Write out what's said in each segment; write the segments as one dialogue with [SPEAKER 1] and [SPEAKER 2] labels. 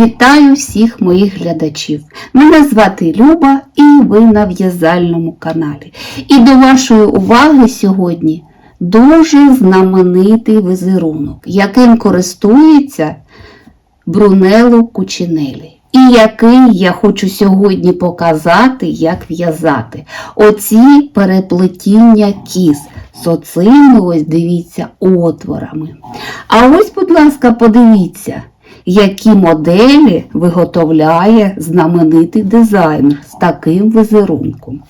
[SPEAKER 1] Вітаю всіх моїх глядачів. Мене звати Люба і ви на в'язальному каналі. І до вашої уваги сьогодні дуже знаменитий візерунок, яким користується Брунелло Кучинелі. І який я хочу сьогодні показати, як в'язати. Оці переплетіння кіз з оцими, ось дивіться, отворами. А ось, будь ласка, подивіться, які моделі виготовляє знаменитий дизайнер з таким візерунком.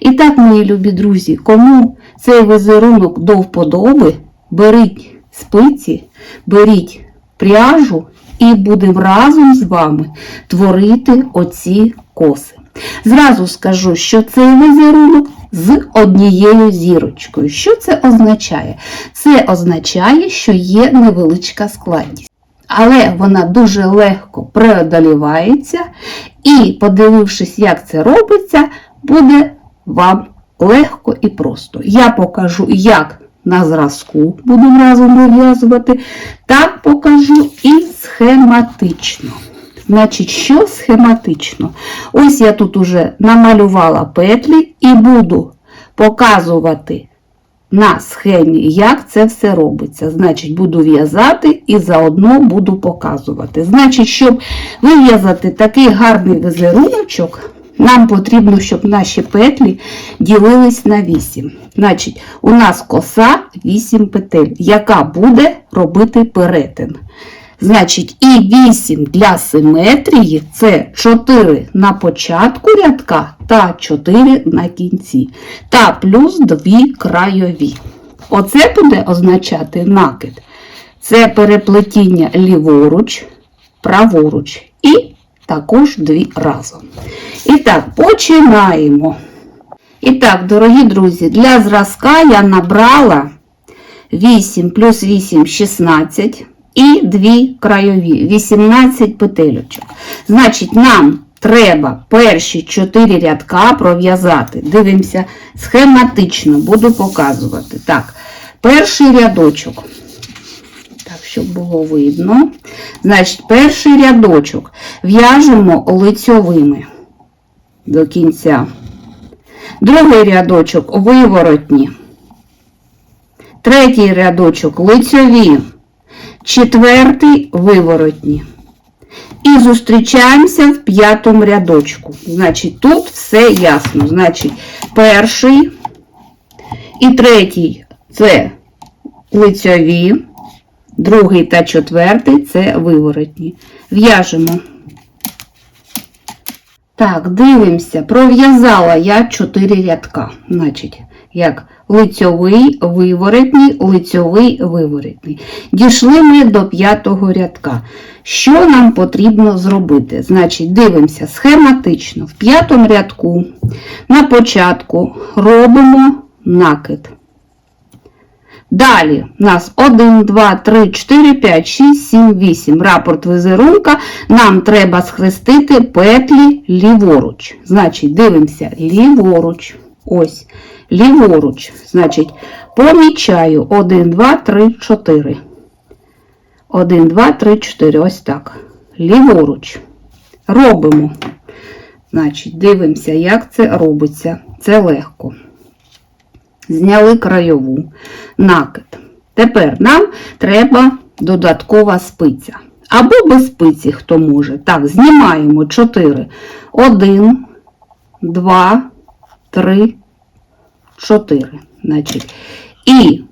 [SPEAKER 1] І так, мої любі друзі, кому цей візерунок до вподоби, беріть спиці, беріть пряжу і будемо разом з вами творити оці коси. Зразу скажу, що цей візерунок з однією зірочкою. Що це означає? Це означає, що є невеличка складність. Але вона дуже легко преодолівається, і, подивившись, як це робиться, буде вам легко і просто. Я покажу, як на зразку будемо разом вив'язувати, так покажу і схематично. Значить, що схематично? Ось я тут уже намалювала петлі і буду показувати на схемі, як це все робиться. Значить, буду в'язати і заодно буду показувати. Значить, щоб вив'язати такий гарний візеруночок, нам потрібно, щоб наші петлі ділились на 8. Значить, у нас коса 8 петель, яка буде робити перетин. Значить, і 8 для симетрії це 4 на початку рядка та 4 на кінці. Та плюс 2 крайові. Оце буде означати накид. Це переплетіння ліворуч, праворуч і також дві разом. І так, починаємо. І так, дорогі друзі, для зразка я набрала 8 плюс 8 16 і 2 крайові, 18 петелючок. Значить, нам треба перші 4 рядка пров'язати. Дивимося, схематично буду показувати. Так, перший рядочок. Так, щоб було видно. Значить, перший рядочок в'яжемо лицьовими до кінця. Другий рядочок виворотні. Третій рядочок лицьові. Четвертий виворотні. І зустрічаємося в п'ятому рядочку. Значить, тут все ясно. Значить, перший і третій це лицьові, другий та четвертий це виворотні. В'яжемо. Так, дивимося, пров'язала я 4 рядка. Значить, як лицьовий, виворотній, лицьовий, виворотній. Дійшли ми до п'ятого рядка. Що нам потрібно зробити? Значить, дивимося схематично. В п'ятому рядку на початку робимо накид. Далі у нас 1, 2, 3, 4, 5, 6, 7, 8. Рапорт візерунка. Нам треба схрестити петлі ліворуч. Значить, дивимося ліворуч. Ось, ліворуч. Значить, помічаю 1, 2, 3, 4. 1, 2, 3, 4. Ось так. Ліворуч. Робимо. Значить, дивимося, як це робиться. Це легко. Зняли краєву накид. Тепер нам треба додаткова спиця. Або без спиці, хто може. Так, знімаємо 4. 1, 2, 3, 4. Значить, І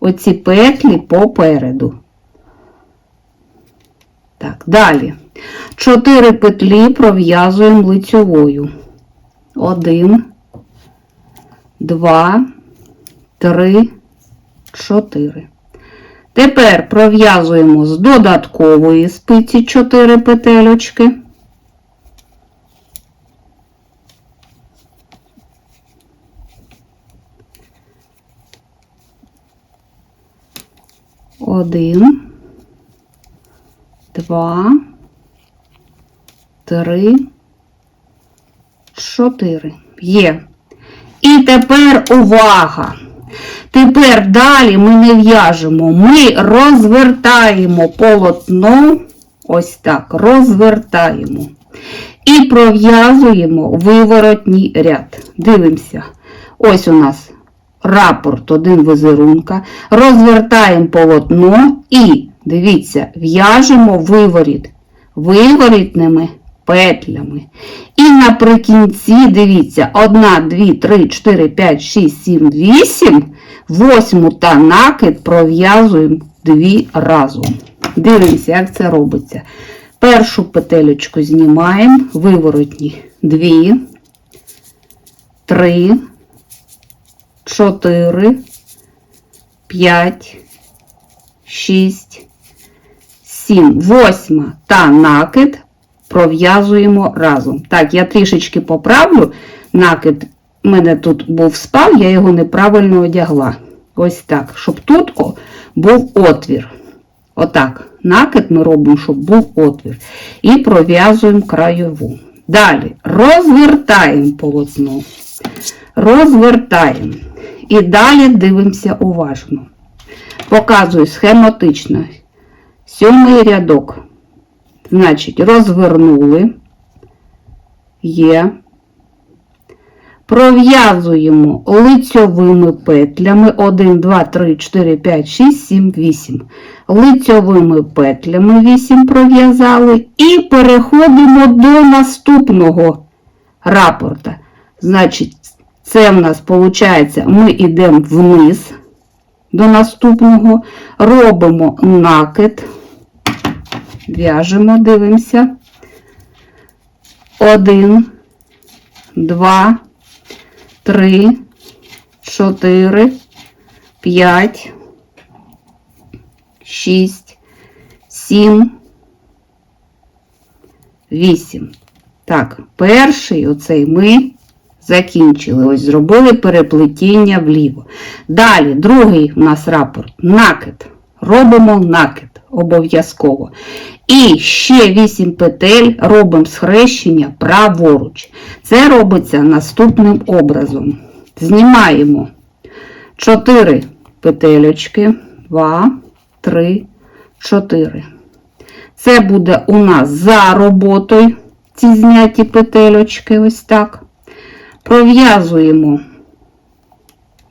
[SPEAKER 1] оці петлі попереду. Так, далі. 4 петлі пров'язуємо лицьовою. 1, 2, 3, 4. Тепер пров'язуємо з додаткової спиці 4 петельочки. Один, два, три, чотири. Є. І тепер увага! Тепер далі ми не в'яжемо, ми розвертаємо полотно Ось так, розвертаємо. І пров'язуємо виворотній ряд. Дивимося. Ось у нас рапорт один візерунка. Розвертаємо полотно і, дивіться, в'яжемо виворіт виворітними петлями. І наприкінці, дивіться, 1, 2, 3, 4, 5, 6, 7, 8, восьму та накид пров'язуємо дві разом. Дивимося, як це робиться. Першу петелечку знімаємо, виворотні 2, 3, 4, 5, 6, 7, 8 та накид пров'язуємо разом. Так, я трішечки поправлю. Накид у мене тут був спав, я його неправильно одягла. Ось так, щоб тут був отвір. Отак. Накид ми робимо, щоб був отвір. І пров'язуємо краєву. Далі розвертаємо полотно. Розвертаємо. І далі дивимося уважно. Показую схематично. Сьомий рядок. Значить, розвернули. Є. Пров'язуємо лицьовими петлями 1, 2, 3, 4, 5, 6, 7, 8. Лицьовими петлями 8 пров'язали і переходимо до наступного рапорта. Значить, це в нас виходить, ми йдемо вниз до наступного, робимо накид, в'яжемо, дивимося. Один, два, три, чотири, п'ять, шість, сім, вісім. Так, перший оцей ми закінчили. Ось зробили переплетіння вліво. Далі, другий у нас рапорт накид. Робимо накид обов'язково. І ще 8 петель робимо схрещення праворуч. Це робиться наступним образом. Знімаємо 4 петельочки, 2, 3, 4. Це буде у нас за роботою ці зняті петельочки, ось так. Пров'язуємо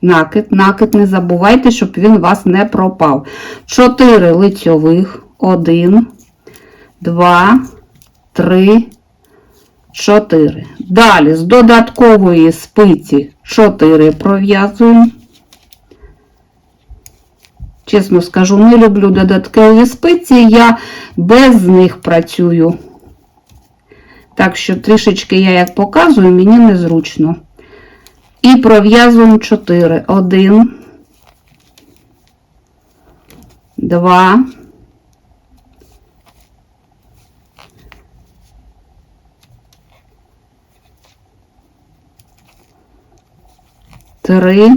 [SPEAKER 1] накид. Накид не забувайте, щоб він у вас не пропав. 4 лицьових, 1, 2, 3, 4. Далі з додаткової спиці 4 пров'язуємо. Чесно скажу, не люблю додаткові спиці, я без них працюю. Так що трішечки я як показую, мені незручно. І пров'язуємо 4. 1, 2, Три,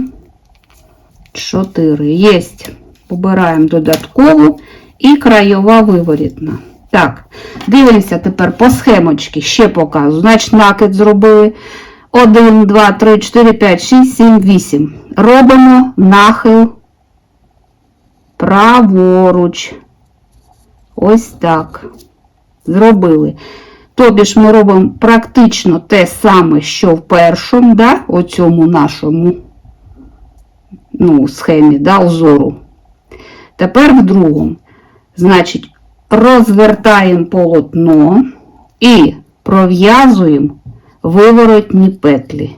[SPEAKER 1] чотири. Єсть. Обираємо додаткову і краєва виворітна. Так, дивимося тепер по схемочці, ще показую. Значить, накид зробили. 1, 2, 3, 4, 5, 6, 7, 8. Робимо нахил праворуч. Ось так. Зробили. Тобі ж ми робимо практично те саме, що в першому, да, оцьому нашому ну, схемі, да, узору. Тепер в другому. Значить, розвертаємо полотно і пров'язуємо виворотні петлі.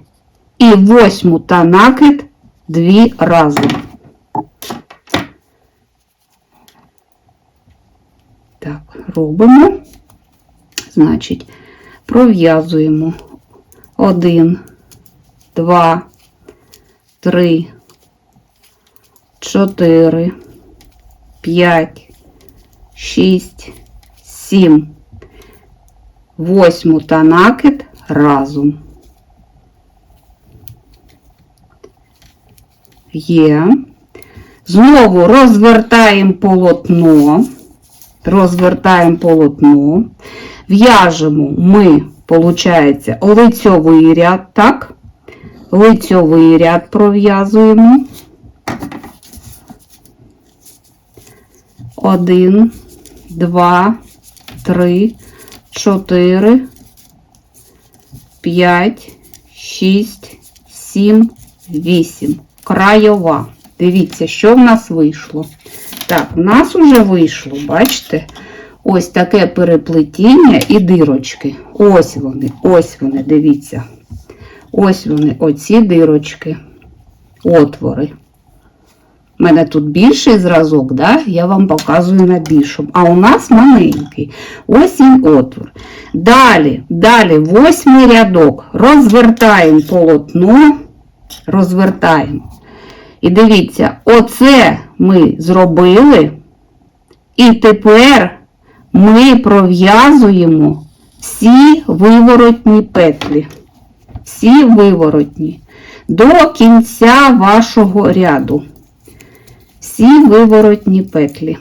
[SPEAKER 1] І восьму та накид дві рази. Так, робимо. Значить, пров'язуємо один, два, три, чотири, п'ять, шість, сім, восьму та накид разом. Є. Знову розвертаємо полотно, розвертаємо полотно, в'яжемо ми, виходить, лицьовий ряд, так? Лицьовий ряд пров'язуємо. Один, два, 3, 4, 5, 6, 7, 8. Краєва. Дивіться, що в нас вийшло. Так, в нас вже вийшло, бачите? Ось таке переплетіння і дирочки. Ось вони, ось вони, дивіться. Ось вони, оці дирочки, отвори. У мене тут більший зразок, да? я вам показую на більшому. А у нас маленький. Ось він отвор. Далі, далі, восьмий рядок. Розвертаємо полотно, розвертаємо. І дивіться, оце ми зробили. І тепер ми пров'язуємо всі виворотні петлі. Всі виворотні. До кінця вашого ряду. Всі виворотні петлі.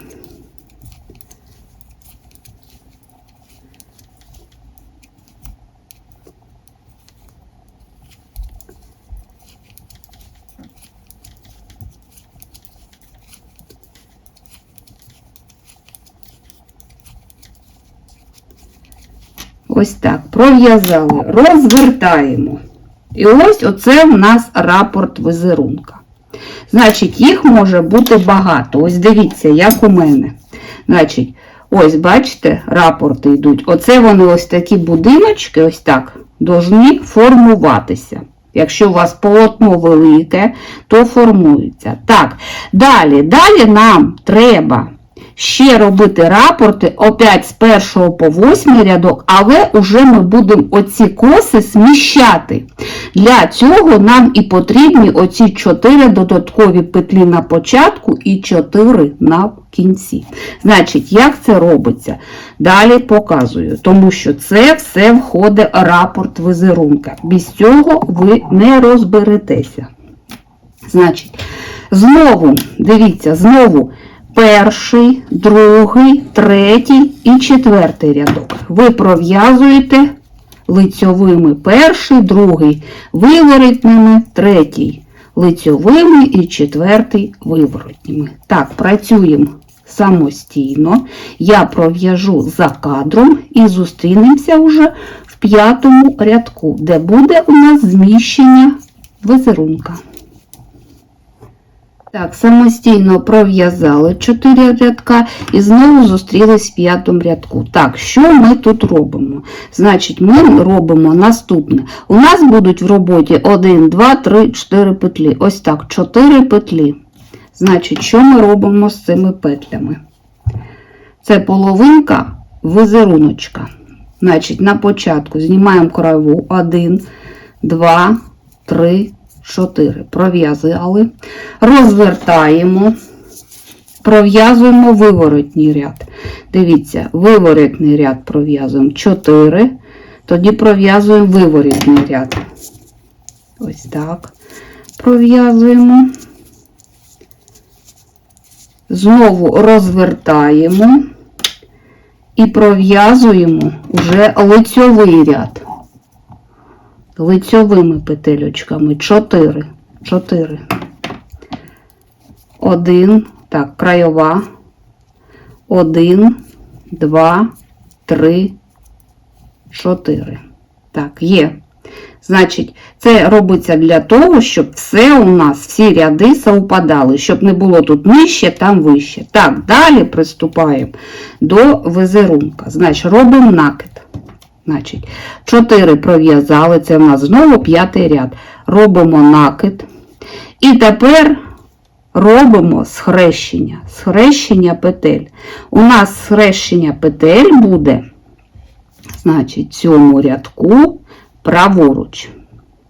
[SPEAKER 1] Ось так, пров'язали, розвертаємо. І ось оце в нас рапорт візерунка. Значить, їх може бути багато. Ось дивіться, як у мене. Значить, ось, бачите, рапорти йдуть. Оце вони ось такі будиночки, ось так, должні формуватися. Якщо у вас полотно велике, то формується. Так, далі, далі нам треба ще робити рапорти опять з першого по восьмий рядок, але вже ми будемо оці коси сміщати. Для цього нам і потрібні оці 4 додаткові петлі на початку і 4 на кінці. Значить, як це робиться? Далі показую, тому що це все входить рапорт візерунка. Без цього ви не розберетеся. Значить, знову, дивіться, знову перший, другий, третій і четвертий рядок. Ви пров'язуєте лицьовими перший, другий, виворотніми, третій, лицьовими і четвертий виворотніми. Так, працюємо самостійно. Я пров'яжу за кадром і зустрінемося вже в п'ятому рядку, де буде у нас зміщення візерунка. Так, самостійно пров'язали 4 рядка і знову зустрілись в п'ятому рядку. Так, що ми тут робимо? Значить, ми робимо наступне. У нас будуть в роботі 1, 2, 3, 4 петлі. Ось так, 4 петлі. Значить, що ми робимо з цими петлями? Це половинка візеруночка. Значить, на початку знімаємо краєву 1, 2, 3, 4. Пров'язали, розвертаємо, пров'язуємо виворотній ряд. Дивіться, виворотний ряд пров'язуємо 4, тоді пров'язуємо виворотний ряд. Ось так. Пров'язуємо. Знову розвертаємо і пров'язуємо вже лицьовий ряд лицьовими петельочками 4. 4. 1, так, краєва. 1, 2, 3, 4. Так, є. Значить, це робиться для того, щоб все у нас, всі ряди совпадали, щоб не було тут нижче, там вище. Так, далі приступаємо до візерунка. Значить, робимо накид. Значить, 4 пров'язали, це в нас знову п'ятий ряд. Робимо накид. І тепер робимо схрещення. Схрещення петель. У нас схрещення петель буде, значить, цьому рядку праворуч.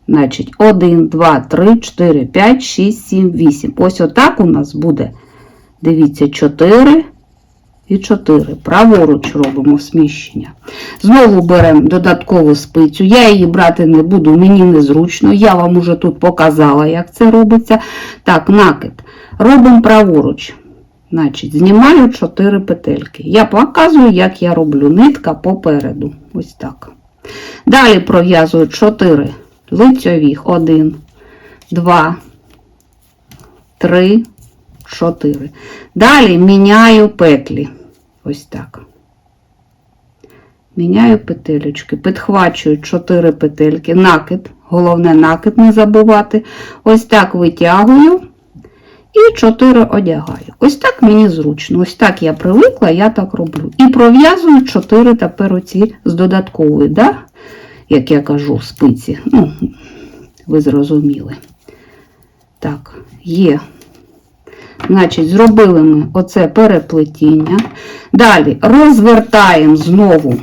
[SPEAKER 1] Значить, 1, 2, 3, 4, 5, 6, 7, 8. Ось отак у нас буде. Дивіться, 4 і 4. Праворуч робимо сміщення. Знову беремо додаткову спицю. Я її брати не буду, мені незручно. Я вам уже тут показала, як це робиться. Так, накид. Робимо праворуч. Значить, Знімаю 4 петельки. Я показую, як я роблю. Нитка попереду. Ось так. Далі пров'язую 4 лицьових. 1, 2, 3, 4. Далі міняю петлі. Ось так. Міняю петелечки, підхвачую 4 петельки, накид, головне накид не забувати. Ось так витягую і 4 одягаю. Ось так мені зручно. Ось так я привикла, я так роблю. І пров'язую 4 тепер оці з додаткової, да? як я кажу, спиці. Ну, ви зрозуміли. Так, є. Значить, зробили ми оце переплетіння. Далі розвертаємо знову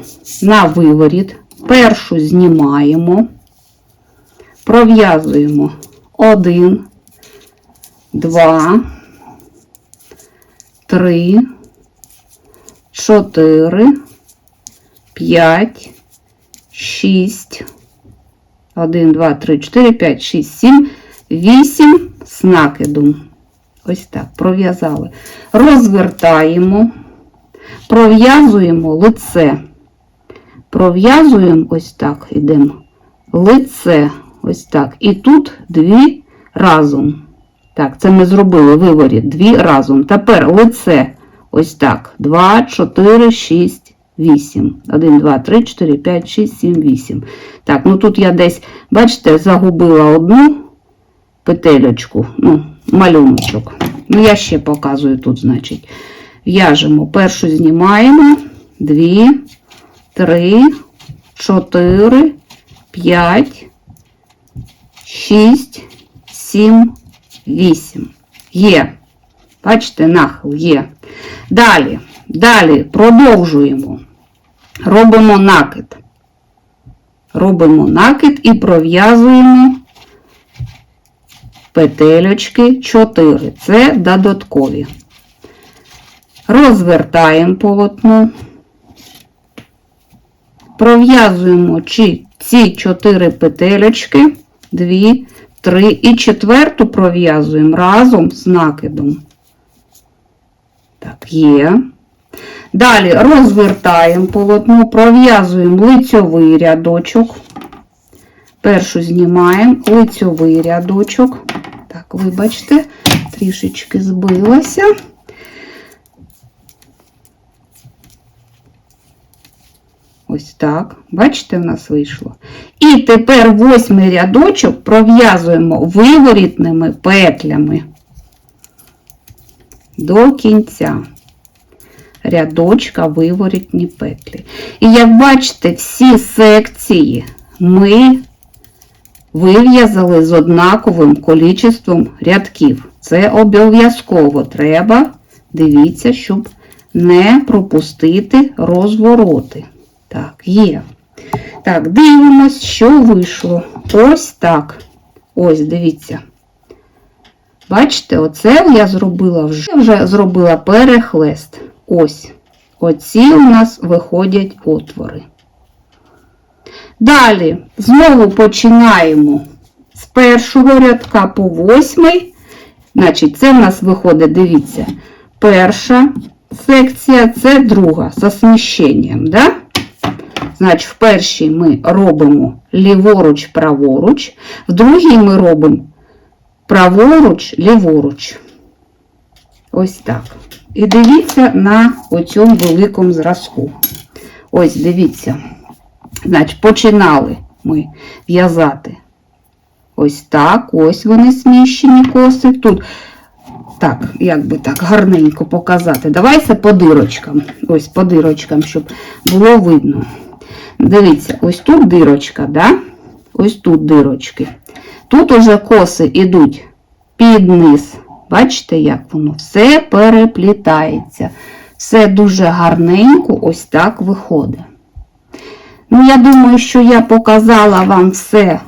[SPEAKER 1] на виворіт. Першу знімаємо, пров'язуємо один, два, три, чотири, п'ять, шість, один, два, три, чотири, п'ять, шість, сім, вісім з накидом. Ось так, пров'язали. Розвертаємо, пров'язуємо лице. Пров'язуємо ось так, ідемо. Лице, ось так. І тут дві разом. Так, це ми зробили виворіт, дві разом. Тепер лице, ось так. 2, 4, 6, 8. 1, 2, 3, 4, 5, 6, 7, 8. Так, ну тут я десь, бачите, загубила одну петельочку, ну, малюночок. Ну, я ще показую тут, значить. В'яжемо, першу знімаємо, дві, три, чотири, п'ять, шість, сім, вісім. Є. Бачите, нахил є. Далі, далі продовжуємо. Робимо накид. Робимо накид і пров'язуємо петельочки 4. Це додаткові. Розвертаємо полотно. Пров'язуємо ці 4 петельочки, 2, 3 і четверту пров'язуємо разом з накидом. Так, є. Далі розвертаємо полотно, пров'язуємо лицьовий рядочок. Першу знімаємо лицьовий рядочок. Так, вибачте, трішечки збилася. Ось так. Бачите, в нас вийшло. І тепер восьмий рядочок пров'язуємо виворітними петлями до кінця. Рядочка виворітні петлі. І як бачите, всі секції ми вив'язали з однаковим кількістю рядків. Це обов'язково треба, дивіться, щоб не пропустити розвороти. Так, є. Так, дивимось, що вийшло. Ось так. Ось, дивіться. Бачите, оце я зробила вже, вже зробила перехлест. Ось. Оці у нас виходять отвори. Далі знову починаємо з першого рядка по восьмий. Значить, це в нас виходить, дивіться, перша секція, це друга з осміщенням. Да? Значить, в першій ми робимо ліворуч, праворуч, в другій ми робимо праворуч, ліворуч. Ось так. І дивіться на оцьому великому зразку. Ось, дивіться. Значить, починали ми в'язати ось так, ось вони сміщені коси. Тут, так, як би так, гарненько показати. Давайте по дирочкам. Ось по дирочкам, щоб було видно. Дивіться, ось тут дирочка, да? ось тут дирочки. Тут уже коси йдуть під низ. Бачите, як воно все переплітається. Все дуже гарненько, ось так виходить. Ну, я думаю, що я показала вам все,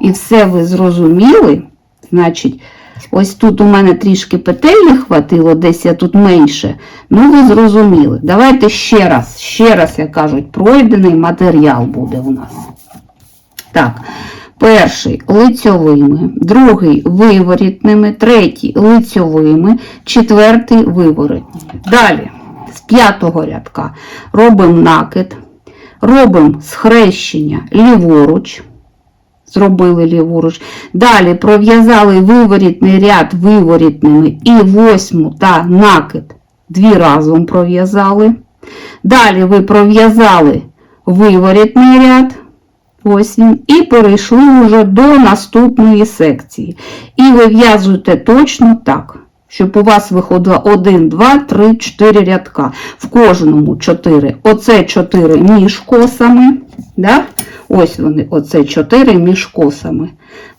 [SPEAKER 1] і все ви зрозуміли. Значить, ось тут у мене трішки петель не хватило, десь я тут менше. Ну, ви зрозуміли. Давайте ще раз, ще раз, як кажуть, пройдений матеріал буде у нас. Так, перший лицьовими, другий виворітними, третій лицьовими, четвертий виворотними. Далі, з п'ятого рядка робимо накид. Робимо схрещення ліворуч, зробили ліворуч. Далі пров'язали виворітний ряд виворітними і восьму та накид дві разом пров'язали. Далі ви пров'язали виворітний ряд. Ось. І перейшли вже до наступної секції. І вив'язуєте точно так, щоб у вас виходило 1, 2, 3, 4 рядка. В кожному 4. Оце 4 між косами. Да? Ось вони, оце 4 між косами.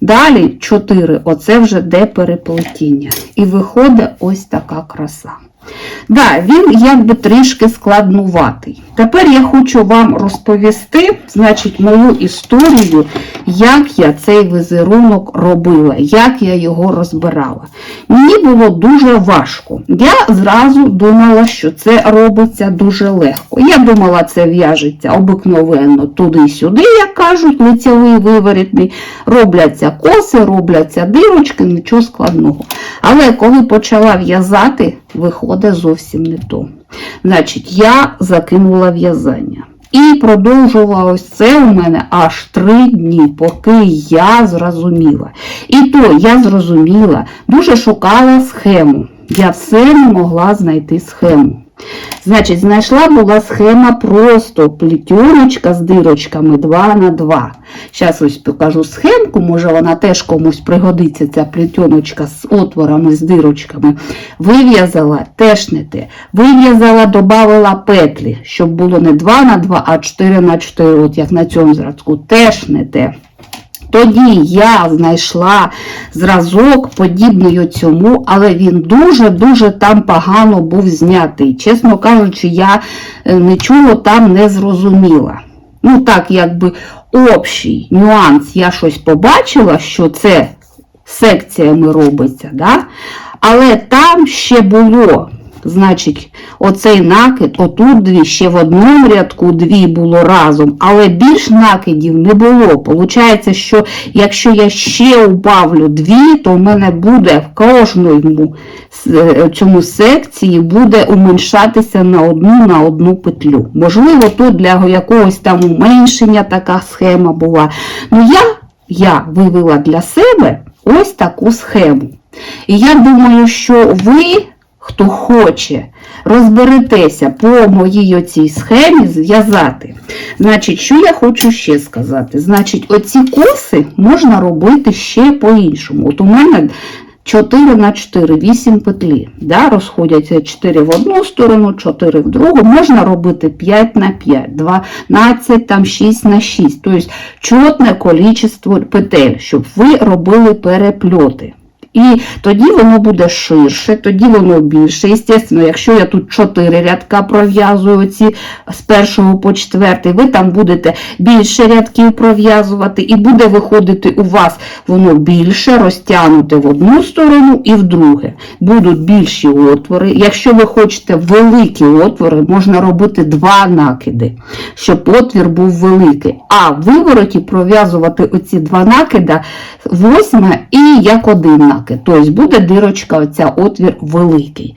[SPEAKER 1] Далі 4, оце вже де переплетіння. І виходить ось така краса. Да, він якби трішки складнуватий. Тепер я хочу вам розповісти, значить, мою історію, як я цей візерунок робила, як я його розбирала. Мені було дуже важко. Я зразу думала, що це робиться дуже легко. Я думала, це в'яжеться обикновенно туди-сюди, як кажуть, лицевий виворітний. Робляться коси, робляться дирочки, нічого складного. Але коли почала в'язати, виходить зовсім не то. Значить, я закинула в'язання. І продовжувала ось це у мене аж три дні, поки я зрозуміла. І то я зрозуміла, дуже шукала схему. Я все не могла знайти схему. Значить, знайшла була схема просто плетіночка з дирочками 2 на 2. Зараз ось покажу схемку, може вона теж комусь пригодиться, ця плетіночка з отворами, з дирочками. Вив'язала теж не те. Вив'язала, додавала петлі, щоб було не 2 на 2, а 4 на 4, от як на цьому зразку, теж не те. Тоді я знайшла зразок, подібний цьому, але він дуже-дуже там погано був знятий. Чесно кажучи, я е, нічого там не зрозуміла. Ну, так, якби общий нюанс, я щось побачила, що це секціями робиться, да? але там ще було. Значить, оцей накид, отут дві, ще в одному рядку дві було разом, але більш накидів не було. Получається, що якщо я ще убавлю дві, то в мене буде в кожному е, цьому секції буде уменшатися на одну на одну петлю. Можливо, тут для якогось там уменшення така схема була. Ну, я, я вивела для себе ось таку схему. І я думаю, що ви хто хоче, розберетеся по моїй оцій схемі зв'язати. Значить, що я хочу ще сказати? Значить, оці коси можна робити ще по-іншому. От у мене 4 на 4, 8 петлі. Да, Розходяться 4 в одну сторону, 4 в другу. Можна робити 5 на 5, 12, там 6 на 6. Тобто чотне кількість петель, щоб ви робили перепльоти. І тоді воно буде ширше, тоді воно більше. Звісно, якщо я тут 4 рядка пров'язую ці з першого по четвертий, ви там будете більше рядків пров'язувати, і буде виходити у вас воно більше, розтягнуте в одну сторону і в друге. Будуть більші отвори. Якщо ви хочете великі отвори, можна робити два накиди, щоб отвір був великий. А в вивороті пров'язувати оці два накида, восьме і як один накид. Тобто буде дирочка, оця отвір великий.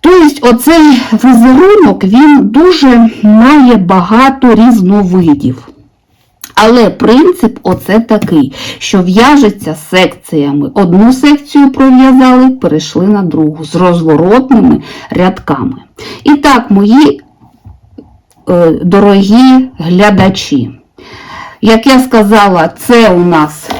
[SPEAKER 1] Тобто оцей візерунок він дуже має багато різновидів. Але принцип оце такий, що в'яжеться секціями. Одну секцію пров'язали, перейшли на другу з розворотними рядками. І так, мої е, дорогі глядачі, як я сказала, це у нас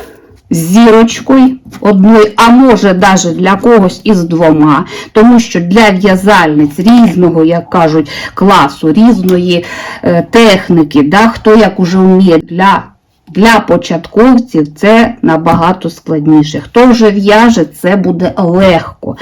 [SPEAKER 1] з зірочкою одною, а може навіть для когось із двома, тому що для в'язальниць різного, як кажуть, класу, різної е, техніки, да, хто як уже вміє для для початковців це набагато складніше. Хто вже в'яже, це буде легко.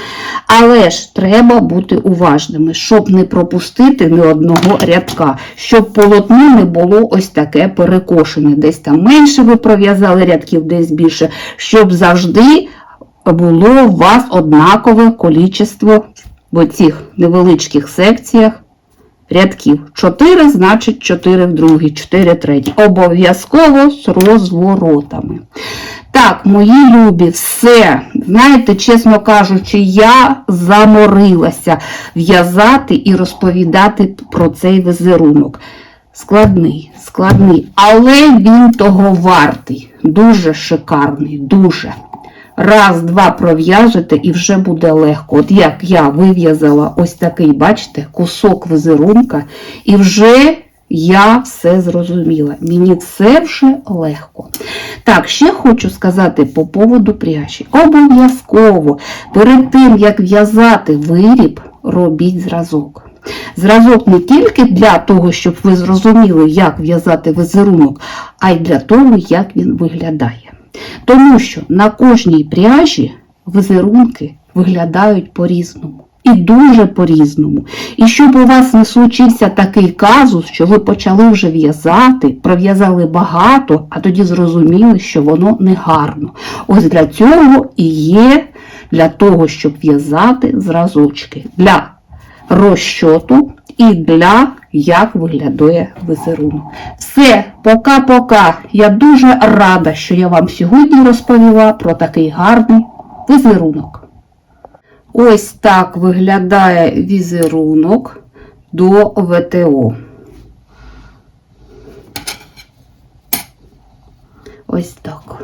[SPEAKER 1] Але ж треба бути уважними, щоб не пропустити ні одного рядка, щоб полотно не було ось таке перекошене. Десь там менше ви пров'язали рядків, десь більше, щоб завжди було у вас однакове кількість в цих невеличких секціях рядків. 4, значить 4 в другій, 4 третій. Обов'язково з розворотами. Так, мої любі, все. Знаєте, чесно кажучи, я заморилася в'язати і розповідати про цей візерунок. Складний, складний, але він того вартий. Дуже шикарний, дуже. Раз, два пров'яжете і вже буде легко. От як я вив'язала ось такий, бачите, кусок візерунка, і вже я все зрозуміла. Мені це вже легко. Так, ще хочу сказати по поводу пряжі. Обов'язково перед тим, як в'язати виріб, робіть зразок. Зразок не тільки для того, щоб ви зрозуміли, як в'язати візерунок, а й для того, як він виглядає. Тому що на кожній пряжі візерунки виглядають по-різному. І дуже по-різному. І щоб у вас не случився такий казус, що ви почали вже в'язати, пров'язали багато, а тоді зрозуміли, що воно не гарно. Ось для цього і є для того, щоб в'язати зразочки. Для розчоту і для як виглядає візерунок. Все, пока-пока. Я дуже рада, що я вам сьогодні розповіла про такий гарний візерунок. Ось так виглядає візерунок до ВТО. Ось так.